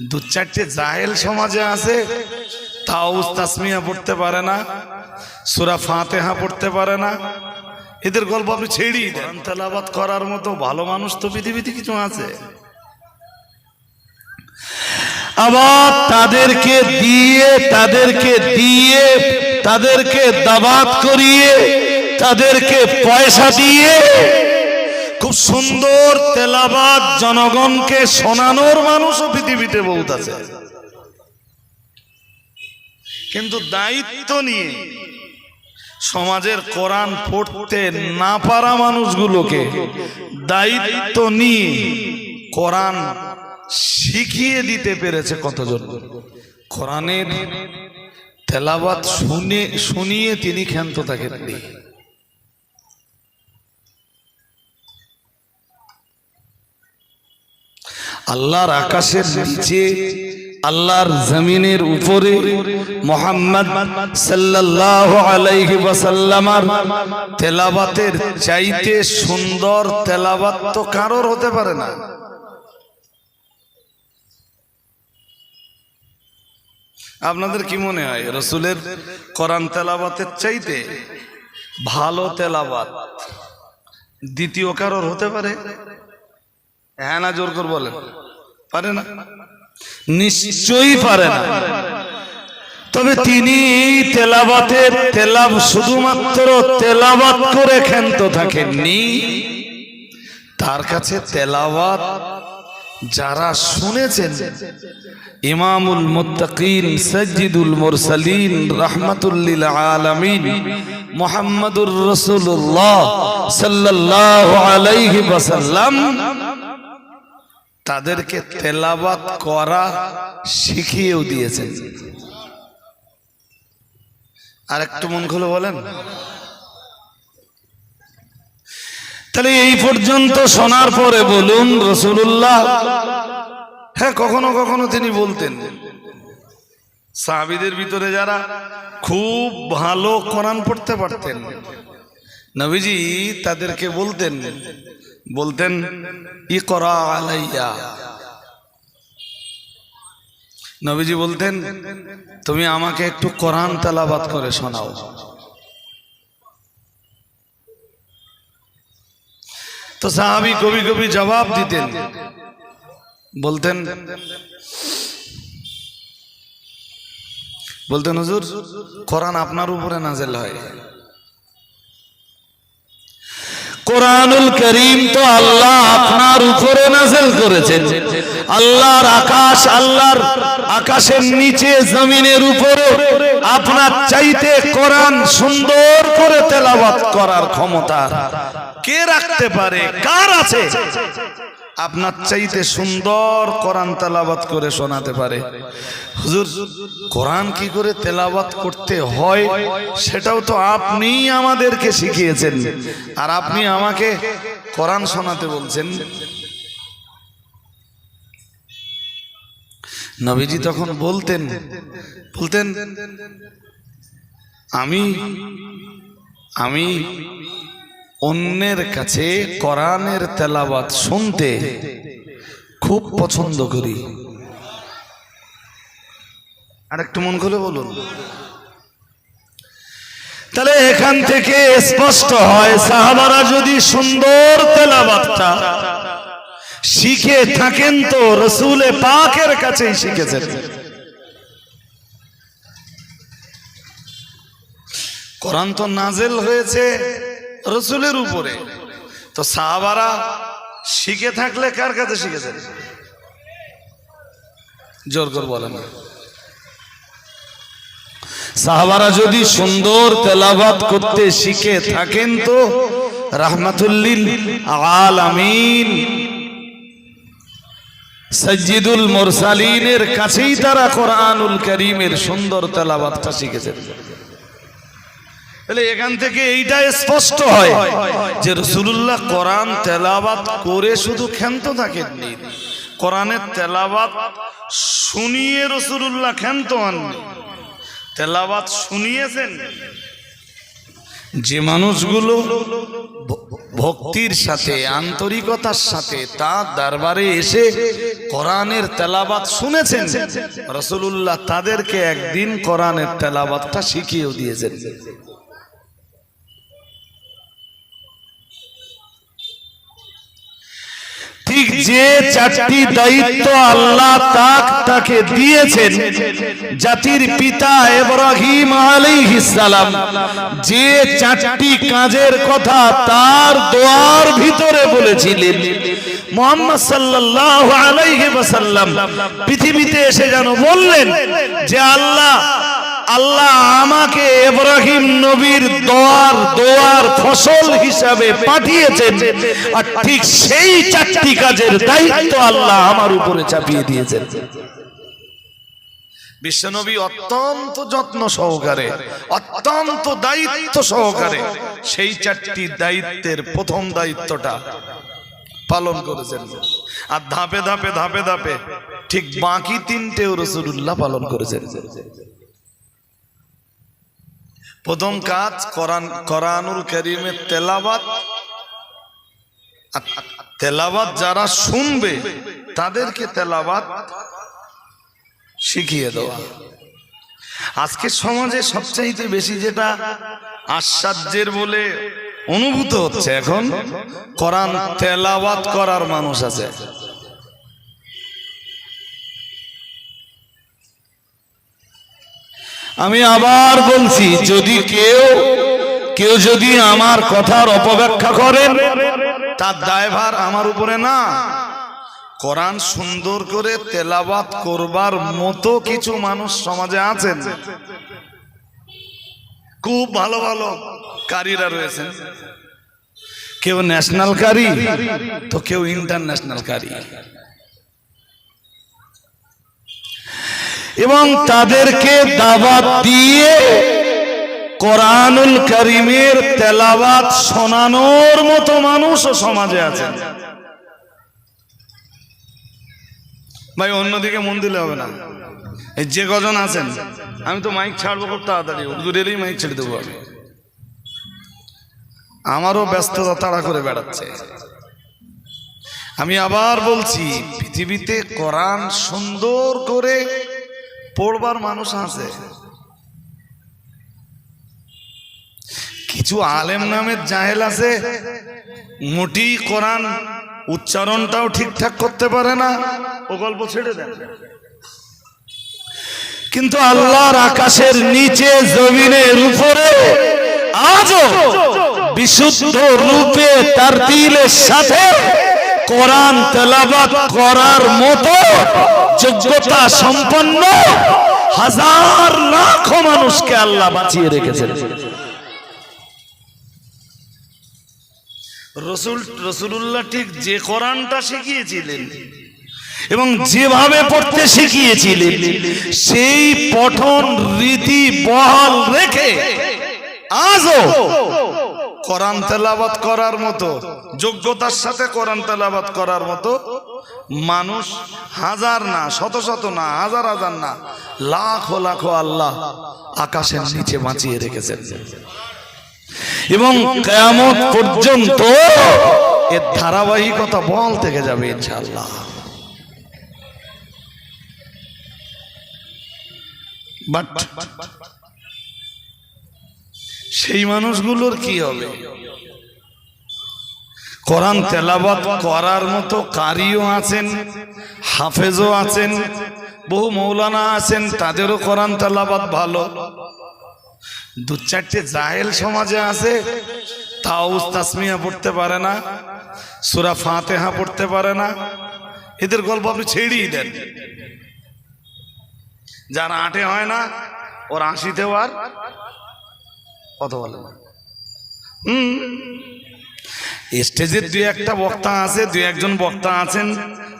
দু চারটে জাহেল সমাজে আছে তাও তাসমিয়া পড়তে পারে না সুরা ফাতেহা পড়তে পারে না। এদের গল্প আপনি ছেড়েই দেন। তেলাবাত করার মতো ভালো মানুষ তো পৃথিবীতে কিছু আছে। আবার তাদেরকে দিয়ে তাদেরকে দিয়ে তাদেরকে দাবাত করিয়ে তাদেরকে পয়সা দিয়ে খুব সুন্দর তেলাবাদ জনগণকে শোনানোর মানুষও পৃথিবীতে বহুত আছে। কিন্তু দায়িত্ব নিয়ে সমাজের কোরআন পড়তে না পারা মানুষগুলোকে দায়িত্ব নিয়ে কোরআন শিখিয়ে দিতে পেরেছে কতজন? কোরআনের তেলাবাত শুনে শুনিয়ে তিনি ক্ষান্ত থাকেননি। আল্লাহর আকাশের নিচে, আল্লাহর জমিনের উপরে মোহাম্মদ সাল্লাল্লাহু আলাইহি ওয়াসাল্লামার তেলাবাতের চাইতে সুন্দর তেলাবাত তো কারোর হতে পারে না। আপনাদের কি মনে হয়, রসুলের কোরআন তেলাবাতের চাইতে ভালো তেলাবাত দ্বিতীয় কারোর হতে পারে? হ্যাঁ না, জোর করে বলেন। পারে না? নিশ্চয়ই পারে না। তবে তিনি তেলাবাতের তেলাব শুধুমাত্র তেলাবাত করে ক্ষান্ত থাকেননি। তার কাছে তেলাওয়াত যারা শুনেছেন, ইমামুল মুত্তাকিন, সজ্জিদুল মুরসালিন, রাহমাতুল্লিল আলামিন, মুহাম্মাদুর রাসূলুল্লাহ সাল্লাল্লাহু আলাইহি ওয়াসাল্লাম তাদেরকে তেলাবাত করা শিখিয়েও দিয়েছেন। আর একটু মন খুলে বলেন। তাহলে এই পর্যন্ত শোনার পরে বলুন রসুল্লাহ হ্যাঁ কখনো কখনো তিনি বলতেন, সাহাবিদের ভিতরে যারা খুব ভালো কোরআন পড়তে পারতেন, নবীজি তাদেরকে বলতেন বলতেন ই করা আলাইয়া। নবীজি বলতেন, তুমি আমাকে একটু কোরআন তেলাবাত করে শোনাও। তো সাহাবি কবি কবি জবাব দিতেন, বলতেন বলতেন, হুজুর, কোরআন আপনার উপরে নাজেল হয়। কোরআনুল করিম তো আল্লাহ আপনার উপরে নাজেল করেছেন। আল্লাহর আকাশ, আল্লাহর আকাশের নিচে, জমিনের উপরে আপনার চাইতে কোরআন সুন্দর করে তেলাবাদ করার ক্ষমতা কে রাখতে পারে? কার আছে? আপনার চাইতে সুন্দর কোরআন তেলাবাত করে শোনাতে পারে। হুজুর, কোরআন কি করে তেলাবাত করতে হয় সেটাও তো আপনি আমাদেরকে শিখিয়েছেন। আর আপনি আমাকে কোরআন শোনাতে বলছেন। নবীজি তখন বলতেন বলতেন, আমি আমি অন্যের কাছে কোরআনের তেলাবাত শুনতে খুব পছন্দ করি। আর একটু মন খুলে বলুন। তাহলে এখান থেকে স্পষ্ট হয়, সাহাবারা যদি সুন্দর তেলাবাতটা শিখে থাকেন তো রসুলে পাকের কাছেই শিখেছেন। কোরআন তো নাজেল হয়েছে। রসুলের উপরে। তো সাহাবারা শিখে থাকলে কার কাছে শিখেছেন? জোর করে বলেন। সাহাবারা যদি সুন্দর তেলাবাত করতে শিখে থাকেন তো রাহমাতুল্লিল সজ্জিদুল মুরসালিনের কাছেই তারা কোরআনুল করিমের সুন্দর তেলাবাতটা শিখেছেন। তাহলে এখান থেকে এইটা স্পষ্ট হয় যে রসুল্লাহ কোরআন তেলাবাত করে শুধু ক্ষান্ত থাকেননি। কোরআনের তেলাবাত শুনিয়ে রসুল্লাহ ক্ষান্ত হননি। তেলাবাত শুনিয়েছেন। যে মানুষগুলো ভক্তির সাথে, আন্তরিকতার সাথে তার দরবারে এসে কোরআনের তেলাবাত শুনেছেন রসুল্লাহ তাদেরকে একদিন কোরআনের তেলাবাতটা শিখিয়েও দিয়েছেন ঠিক যে চারটি দায়িত্ব আল্লাহ তাক তাকে দিয়েছেন, জাতির পিতা ইব্রাহিম আলাইহিস সালাম, যে চারটি কাজের কথা তার দোয়ার ভিতরে বলেছিলেন। মোহাম্মদ সাল্লাল্লাহু আলাইহি ওয়াসাল্লাম পৃথিবীতে এসে যেন বললেন যে আল্লাহ আল্লাহ আমাকে ইব্রাহিম নবীর দোয়ার দোয়ার ফসল হিসাবে পাঠিয়েছেন। আর ঠিক সেই চারটি কাজের দায়িত্ব আল্লাহ আমার উপরে চাপিয়ে দিয়েছেন। বিশ্বনবী অত্যন্ত যত্ন সহকারে, অত্যন্ত দায়িত্ব সহকারে সেই চারটি দায়িত্বের প্রথম দায়িত্বটা পালন করেছেন। আর ধাপে ধাপে ধাপে ধাপে ঠিক বাকি তিনটেও রসুল্লাহ পালন করেছেন। প্রথম কাজ কোরআন, কোরআনুল করিমের তেলাবাত তেলাবাত যারা শুনবে, তাদেরকে তেলাবাত শিখিয়ে দেওয়া। আজকে সমাজে সবচাইতে বেশি যেটা আশ্চর্যের বলে অনুভূত হচ্ছে এখন, কোরআন তেলাবাত করার মানুষ আছে। আমি আবার বলছি, যদি কেউ কেউ যদি আমার কথার অপব্যাখ্যা করেন, তার দায়ভার আমার উপরে না। কোরআন সুন্দর করে তেলাবাত করবার মতো কিছু মানুষ সমাজে আছেন। খুব ভালো ভালো কারীরা রয়েছেন। কেউ ন্যাশনাল কারি, তো কেউ ইন্টারন্যাশনাল কারি। এবং তাদেরকে দাবাত দিয়ে কোরআনুল করিমের তেলাবাত শোনানোর মতো মানুষও সমাজে আছেন। ভাই, অন্যদিকে মন দিলে হবে না। যে কজন আছেন, আমি তো মাইক ছাড়বো খুব তাড়াতাড়ি। মাইক ছেড়ে দেবো আমি। আমারও ব্যস্ততা তাড়া করে বেড়াচ্ছে। আমি আবার বলছি, পৃথিবীতে কোরআন সুন্দর করে পড়বার মানুষ আছে। কিছু আলেম নামের জাহেল আছে, মোটি কোরআন উচ্চারণটাও ঠিকঠাক করতে পারে না। ও গল্প ছেড়ে দেন। কিন্তু আল্লাহর আকাশের নিচে, জমিনের উপরে আজও বিশুদ্ধ রূপে তার দিলের সাথে কোরআন তেলাবাত করার মতো যোগ্যতা সম্পন্ন হাজার লাখ মানুষকে আল্লাহ বাঁচিয়ে রেখেছেন। রসুল রসুল্লাহ ঠিক যে কোরআনটা শিখিয়েছিলেন এবং যেভাবে পড়তে শিখিয়েছিলেন, সেই পঠন রীতি বহাল রেখে আজও কোরআন তেলাবাত করার মতো, যোগ্যতার সাথে কোরআন তেলাবাত করার মতো মানুষ হাজার না, শত শত না, হাজার হাজার না, লাখো লাখো আল্লাহ আকাশের নিচে বাঁচিয়ে রেখেছেন। এবং কেয়ামত পর্যন্ত এর ধারাবাহিকতা বল থেকে যাবে ইনশাল্লাহ বাট সেই মানুষগুলোর কি হবে? কোরআন তেলাবাত করার মতো কারিও আছেন, হাফেজও আছেন, বহু মৌলানা আছেন, তাদেরও কোরআন তেলাবাত ভালো। দু চারটে জাহেল সমাজে আছে, তাও তাসমিয়া পড়তে পারে না, সুরা ফাতেহা পড়তে পারে না। এদের গল্প আপনি ছেড়েই দেন। যার আটে হয় না, ওর আশিতেও আর কথা বলে না। হুম। স্টেজের দুই একটা বক্তা আছে, দুই একজন বক্তা আছেন,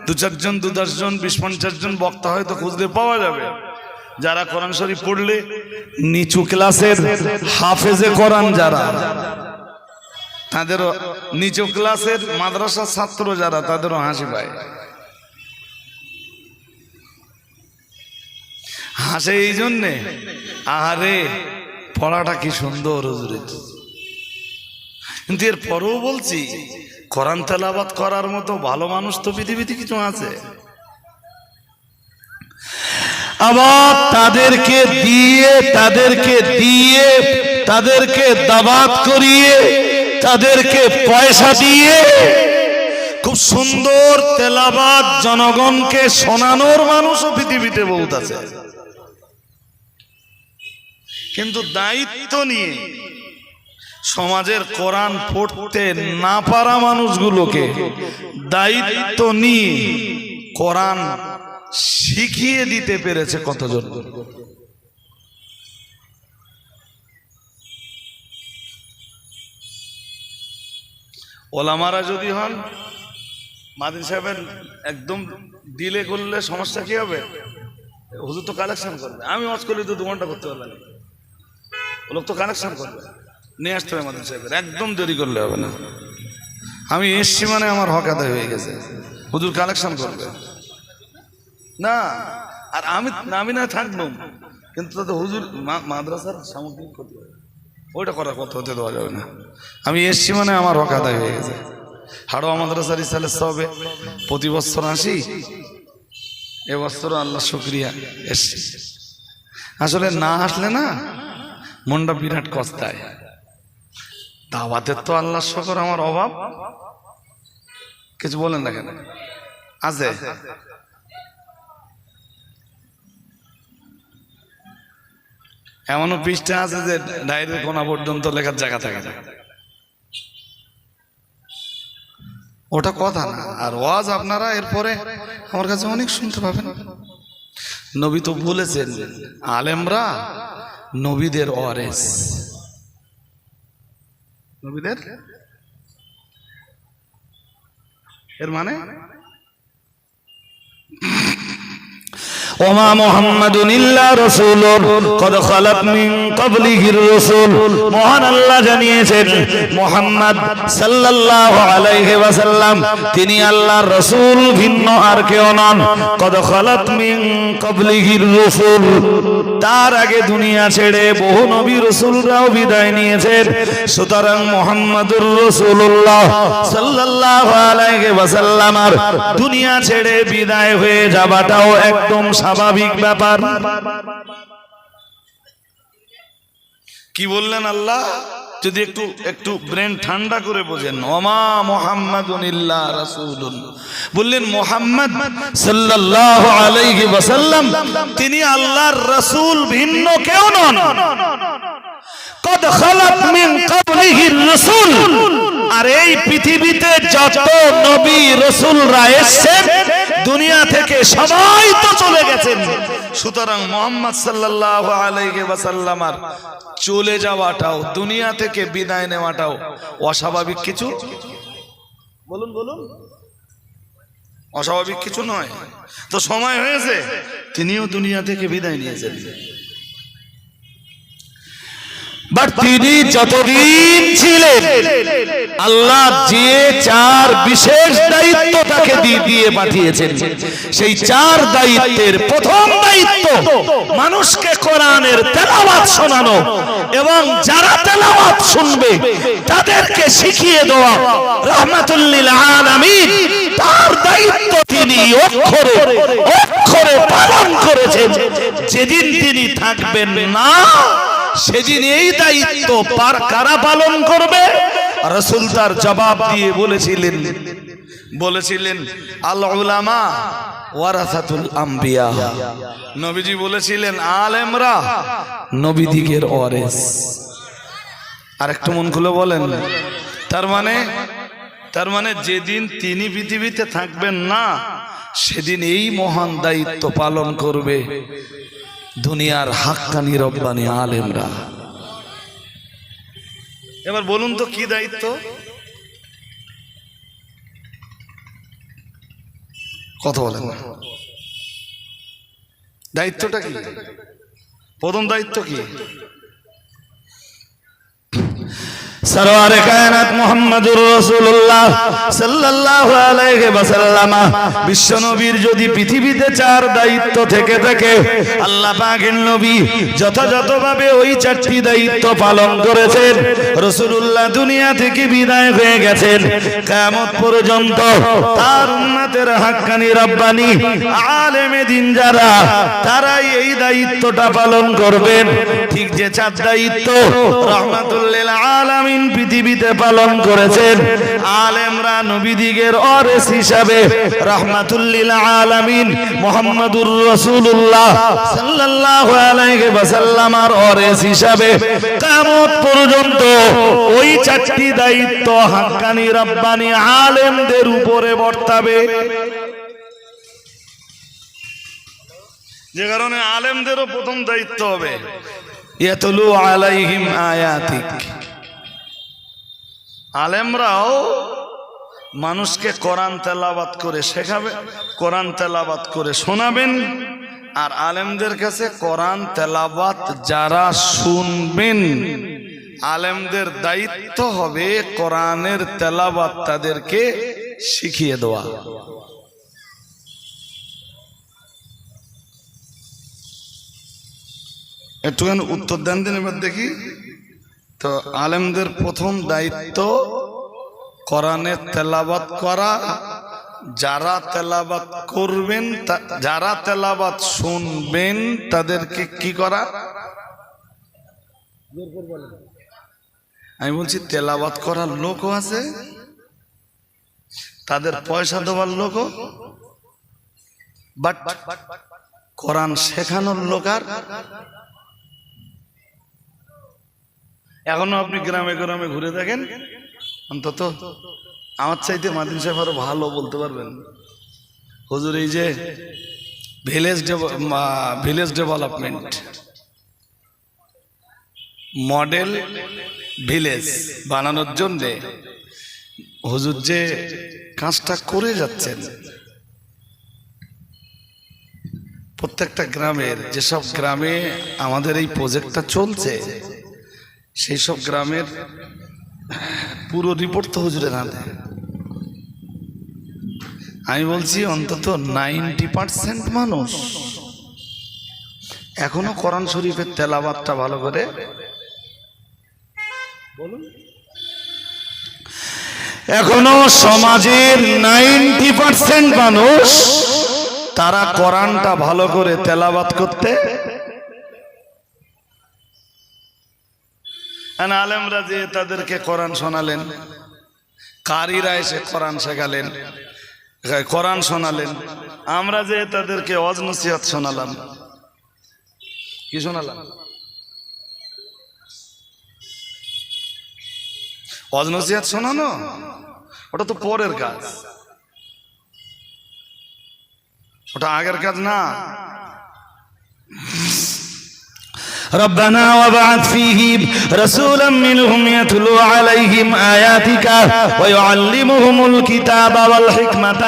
দু চারজন, দু দশজন, বিশ পঞ্চাশ জন বক্তা হয়তো খুঁজতে পাওয়া যাবে। যারা কোরআন শরীফ পড়লে, নিচু ক্লাসের হাফেজে কোরআন যারা, তাদেরও নিচু ক্লাসের মাদ্রাসার ছাত্র যারা, তাদেরও হাসি পায়। হাসে এই জন্যে, আহারে পড়াটা কি সুন্দর হুজুরের কিন্তু এর পরেও বলছি, কোরআন তেলাবাত করার মতো ভালো মানুষ তো পৃথিবীতে কিছু আছে। আবার তাদেরকে দিয়ে তাদেরকে দিয়ে, তাদেরকে দাবাত করিয়ে, তাদেরকে পয়সা দিয়ে খুব সুন্দর তেলাবাদ জনগণকে শোনানোর মানুষও পৃথিবীতে বহুত আছে। কিন্তু দায়িত্ব নিয়ে সমাজের কোরআন পড়তে না পারা মানুষগুলোকে দায়িত্ব নিয়ে কোরআন শিখিয়ে দিতে পেরেছে কতজন? ওলামারা যদি হন, মাদিন সাহেবের একদম দিলে করলে সমস্যা কি হবে? হুজুর তো কালেকশন করবে। আমি ওয়াজ করলে তো দু ঘণ্টা করতে পারবে না। ও লোক তো কালেকশন করবে। নিয়ে আসতে হবে মাদিন সাহেবের। একদম দেরি করলে হবে না। আমি এসছি মানে আমার হক আদায় হয়ে গেছে। হুজুর কালেকশন করবে। না, আর আমি আমি না থাকব। কিন্তু তাতে হুজুর মাদ্রাসার সামগ্রিক হবে। ওইটা করার কথা হতে দেওয়া যাবে না। আমি এসছি মানে আমার হক আদায় হয়ে গেছে। হাড়োয়া মাদ্রাসার ইসালে সবে প্রতি বছর আসি। এবছর আল্লাহ শুক্রিয়া, এসছি। আসলে না আসলে না মনটা বিরাট কস্তায়। দাওয়াতের তো আল্লাহ শকর, আমার অভাব। কিছু বলেন না কেন আছে? এমনও পৃষ্ঠা আছে যে ডায়েরির কোনা পর্যন্ত লেখার জায়গা থাকে ওটা কথা না। আর ওয়াজ আপনারা এরপরে আমার কাছে অনেক শুনতে পাবেন। নবী তো বলেছেন, আলেমরা নবীদের ওয়ারেস। নবীদের? এর মানে? ওমা মোহাম্মদুন ইল্লা রাসূলুর কদ খালাত মিন ক্বাবলিহির রাসূল। মহান আল্লাহ জানিয়েছেন, মোহাম্মদ সাল্লাল্লাহু আলাইহি ওয়াসাল্লাম, তিনি আল্লাহর রাসূল, ভিন্ন আর কেউ নন। কদ খালাত মিন ক্বাবলিহির রাসূল। তার আগে দুনিয়া ছেড়ে বহু নবী রাসূলরাও বিদায় নিয়েছেন। সুতরাং মোহাম্মদুর রাসূলুল্লাহ সাল্লাল্লাহু আলাইহি ওয়াসাল্লাম দুনিয়া ছেড়ে বিদায় হয়ে যাওয়াটাও একদম স্বাভাবিক ব্যাপার। কি বললেন আল্লাহ? যদি একটু একটু ব্রেন ঠান্ডা করে বোঝেন। ওমা মোহাম্মদুন ইল্লা বললেন, মোহাম্মদ তিনি আল্লাহর রাসূল, ভিন্ন কেউ নন। আর এই পৃথিবীতে যত নবী, রাসূলরা এসেছেন দুনিয়া থেকে সবাই তো চলে গেছেন। সুতরাং মোহাম্মদ সাল্লাহ আলাইকে বাসাল্লামার চলে যাওয়াটাও দুনিয়া থেকে বিদায় নেওয়াটাও অস্বাভাবিক কিছু? বলুন বলুন। অস্বাভাবিক কিছু নয়। তো সময় হয়েছে তিনিও দুনিয়া থেকে বিদায় নিয়েছেন। তিনি যতদিন ছিলেন, আল্লাহ যে চার বিশেষ দায়িত্ব তাকে দিয়ে পাঠিয়েছেন। সেই চার দায়িত্বের প্রথম দায়িত্ব মানুষকে কোরআনের তেলাওয়াত শোনানো এবং যারা তেলাওয়াত শুনবে, তাদেরকে শিখিয়ে দেওয়া, রহমাতুল্লিল আলামিন, তার দায়িত্ব তিনি অক্ষরে অক্ষরে পালন করেছেন। যেদিন তিনি থাকবেন না সেদিন এই দায়িত্ব পার কারা পালন করবে? রসুল তার জবাব দিয়ে বলেছিলেন বলেছিলেন, আল আম্বিয়া। নবীজি বলেছিলেন আর একটু মন খুলে বলেন। তার মানে তার মানে যেদিন তিনি পৃথিবীতে থাকবেন না, সেদিন এই মহান দায়িত্ব পালন করবে। দুনিয়ার হাক্কানি রব্বানি আলেমরা। এবার বলুন তো কি দায়িত্ব? কথা বলেন। দায়িত্বটা কি? প্রথম দায়িত্ব কি? সরওয়ারে কায়নাত মুহাম্মাদুর রাসূলুল্লাহ সাল্লাল্লাহু আলাইহি ওয়াসাল্লাম বিশ্ব নবীর যদি পৃথিবীতে চার দায়িত্ব থেকে থাকে, আল্লাহ পাকের নবী যথাযথভাবে ওই চারটি দায়িত্ব পালন করেছেন। রাসূলুল্লাহ দুনিয়া থেকে বিদায় হয়ে গেছেন। কিয়ামত পর্যন্ত তার উম্মতের হাক্কানি রব্বানি আলেমে দিন যারা, তারাই এই দায়িত্বটা পালন করবেন। ঠিক যে চার দায়িত্ব রহমাতুল্লিল আলামিন পৃথিবীতে পালন করেছেন। আলেমরা নবীদিগের অরেস হিসাবে রহমাতুল্লিল আলামিন মোহাম্মদুর রাসূলুল্লাহ সাল্লাল্লাহু আলাইহি ওয়াসাল্লাম আর অরেস হিসাবে কিয়ামত পর্যন্ত ওই চারটি দায়িত্ব হাক্কানি রব্বানি আলেমদের উপরে বর্তাবে। যে কারণে আলেমদেরও প্রথম দায়িত্ব হবে। ইয়াতলু আলাইহিম আয়াতিক। আলেমরাও মানুষকে কোরআন তেলাবাত করে শেখাবে, কোরআন তেলাবাত করে শোনাবেন, আর আলেমদের কাছে কোরআন তেলাবাত যারা শুনবেন, আলেমদের দায়িত্ব হবে কোরআনের তেলাবাত তাদেরকে শিখিয়ে দেওয়া। একটুখানি উত্তর দেন দিন এবার দেখি। তো আলেমদের প্রথম দায়িত্ব কোরআনের তেলাবাত করা। যারা তেলাবাত করবেন যারা তেলাবাত শুনবেন, তাদেরকে কি করা? আমি বলছি তেলাবাত করার লোকও আছে। তাদের পয়সা দেওয়ার লোকও। বাট কোরআন শেখানোর লোক আর এখনও আপনি গ্রামে গ্রামে ঘুরে দেখেন অন্তত আমার চাইতে মাদিন সাহেব আরও ভালো বলতে পারবেন। হুজুর, এই যে village village development model village বানানোর জন্যে হুজুর যে কাজটা করে যাচ্ছেন, প্রত্যেকটা গ্রামের, যেসব গ্রামে আমাদের এই প্রজেক্টটা চলছে সেই সব গ্রামের পুরো রিপোর্ট তো হুজুরে না দেয় আমি বলছি অন্তত নাইনটি পার্সেন্ট মানুষ এখনও কোরআন শরীফের তেলাবাতটা ভালো করে এখনও সমাজের নাইনটি পার্সেন্ট মানুষ তারা কোরআনটা ভালো করে তেলাবাত করতে আর আলেমরা যে তাদেরকে কোরআন শোনালেন, কারিরা এসে কোরআন শেখালেন কোরআন শোনালেন, আমরা যে তাদেরকে অজ নসিহত শোনালাম। কি শোনালাম? অজ নসিহত শোনানো? ওটা তো পরের কাজ। ওটা আগের কাজ না। ربنا وابعث فيهم رسولا منهم يتلو عليهم آياتك ويعلمهم الكتاب والحكمة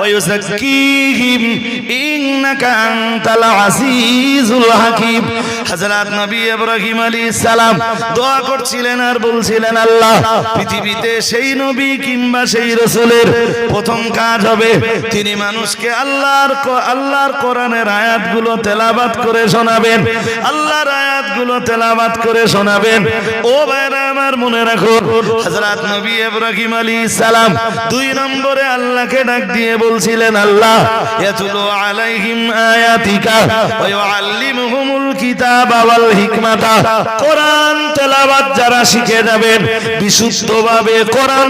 ويزكيهم إنك أنت العزيز الحكيم. হযরত নবী ইব্রাহিম আলাইহিস সালাম দোয়া করছিলেন আর বলছিলেন, আল্লাহ, পৃথিবীতে সেই নবী কিংবা সেই রাসূলের প্রথম কাজ হবে তিনি মানুষকে আল্লাহর আল্লাহর কোরআনের আয়াতগুলো তেলাবাত করে শোনাবেন। আল্লাহর আয়াতগুলো তেলাবাত করে শোনাবেন। ও ভাইরা আমার মনে রাখো, হযরত নবী ইব্রাহিম আলাইহিস সালাম দুই নম্বরে আল্লাহকে ডাক দিয়ে বলছিলেন, আল্লাহ, ইয়াতুলু আলাইহিম আয়াতিকা ওয়া ইউআল্লিমুহুমুল কিতাবা। কোরআন কোরআন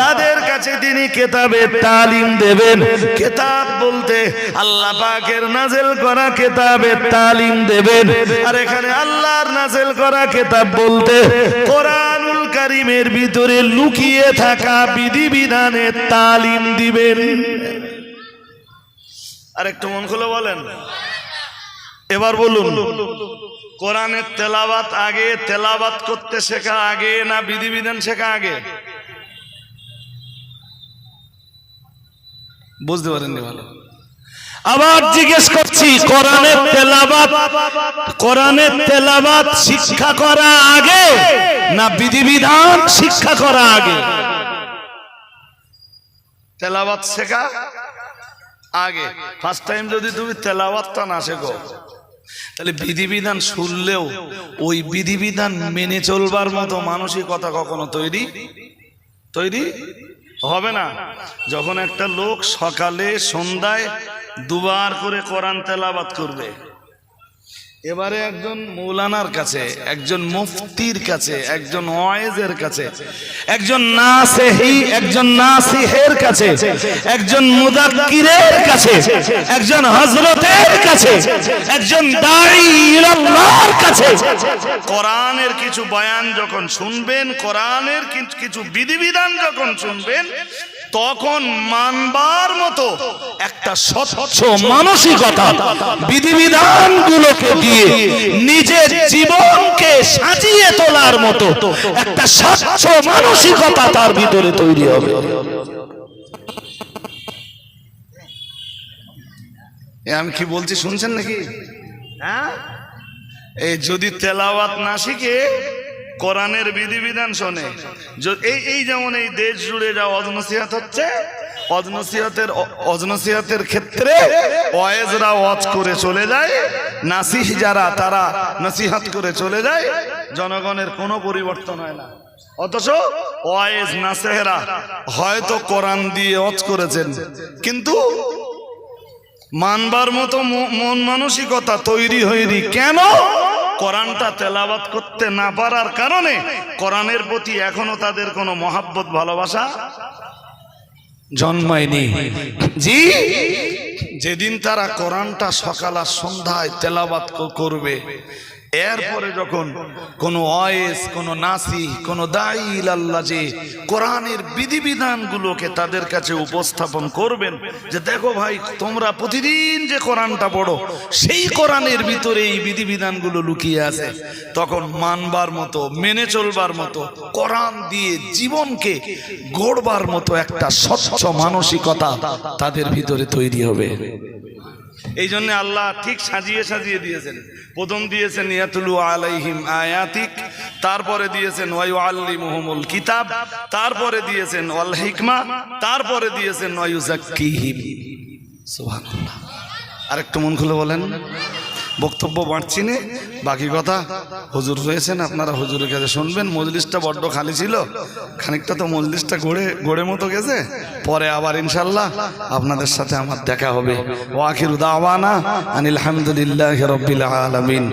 তাদের কাছে তিনি তালিম বলতে নাজেল করা তালিম আল্লাহর নাজেল করা কেতাব বলতে কোরআনুল কারিমের ভিতরে লুকিয়ে থাকা বিধিবিধানের তালিম দিবেন। আর একটু মন খুলে বলেন। এবার বলুন, কোরআনের তেলাবাত আগে তেলাবাত করতে শেখা আগে না বিধিবিধান শেখা আগে? বুঝতে পারেননি ভালো। আবার জিজ্ঞেস করছি, কোরআনের তেলাবাত কোরআনের তেলাবাত শিক্ষা করা আগে না বিধিবিধান শিক্ষা করা আগে? তেলাওয়াত শেখা আগে। ফার্স্ট টাইম যদি তুমি তেলাওয়াতটা না শেখো, তাহলে বিধিবিধান শুনলেও ওই বিধিবিধান মেনে চলবার মতো মানসিকতা কখনো তৈরি তৈরি হবে না। যখন একটা লোক সকালে, সন্ধ্যায় দুবার করে কোরআন তেলাবাত করবে। এবারে একজন মৌলানার কাছে, একজন মুফতির কাছে, একজন ওয়াইজের কাছে, একজন নাসেহি, একজন নাসিহের কাছে, একজন মুদাক্কিরের কাছে, একজন হযরতের কাছে, একজন দাঈ ইলাল্লাহর কাছে। কোরআনের কিছু বয়ান যখন শুনবেন, কোরআনের কিছু বিধিবিধান যখন শুনবেন তখন মানবার মতো একটা স্বচ্ছ মানসিকতা বিধিবিধান গুলোকে দিয়ে নিজের জীবনকে সাজিয়ে তোলার মতো একটা স্বচ্ছ মানসিকতা তার ভিতরে তৈরি হবে। আমি কি বলছি শুনছেন নাকি? হ্যাঁ? এই যদি তেলাওয়াত না শিখে কোরআনের বিধিবিধান শোনে। এই এই যেমন এই দেশ জুড়ে যা অজনসিহাত হচ্ছে, অজনসিহাতের অজনসিহাতের ক্ষেত্রে ওয়েজরা ওয়াজ করে চলে যায়, নাসিহ যারা, তারা নসিহাত করে চলে যায়, জনগণের কোনো পরিবর্তন হয় না। অথচ ওয়েজ নাসেহরা হয়তো কোরআন দিয়ে ওয়াজ করেছেন, কিন্তু মানবার মতো মন মানসিকতা তৈরি হয়নি। কেন? কোরআনটা তেলাবাত করতে না পারার কারণে কোরআনের প্রতি এখনও তাদের কোনো মহাব্বত ভালোবাসা জন্মায়নি। জি? যেদিন তারা কোরআনটা সকাল আর সন্ধ্যায় তেলাবাত করবে এরপরে যখন কোন অয়েস কোন নাসি, কোন দাইল আল্লাহ যে কোরআনের বিধিবিধানগুলোকে তাদের কাছে উপস্থাপন করবেন, যে দেখো ভাই, তোমরা প্রতিদিন যে কোরআনটা পড়ো, সেই কোরআনের ভিতরে এই বিধিবিধানগুলো লুকিয়ে আছে। তখন মানবার মতো, মেনে চলবার মতো, কোরআন দিয়ে জীবনকে গড়বার মতো একটা স্বচ্ছ মানসিকতা তাদের ভিতরে তৈরি হবে। এই জন্য আল্লাহ ঠিক সাজিয়ে সাজিয়ে দিয়েছেন। প্রথম দিয়েছেন, ইয়াতুলু আলাইহিম আয়াতিক, তারপরে দিয়েছেন ওয়াই আল্লি মোহামুল কিতাব, তারপরে দিয়েছেন, ওয়াল হিকমা, তারপরে দিয়েছেন ওয়ায়ু জাক্কিহিম সুবহানাল্লাহ। আরেকটু মন খুলে বলেন। বক্তব্য বাঁটছি নে। বাকি কথা হুজুর রয়েছেন, আপনারা হুজুরের কাছে শুনবেন। মজলিসটা বড্ড খালি ছিল। খানিকটা তো মজলিসটা গড়ে গড়ে মতো গেছে। পরে আবার ইনশাল্লাহ আপনাদের সাথে আমার দেখা হবে। ওয়াকির দাওয়ানা আনিল হামদুলিল্লাহ রবিল আলামিন।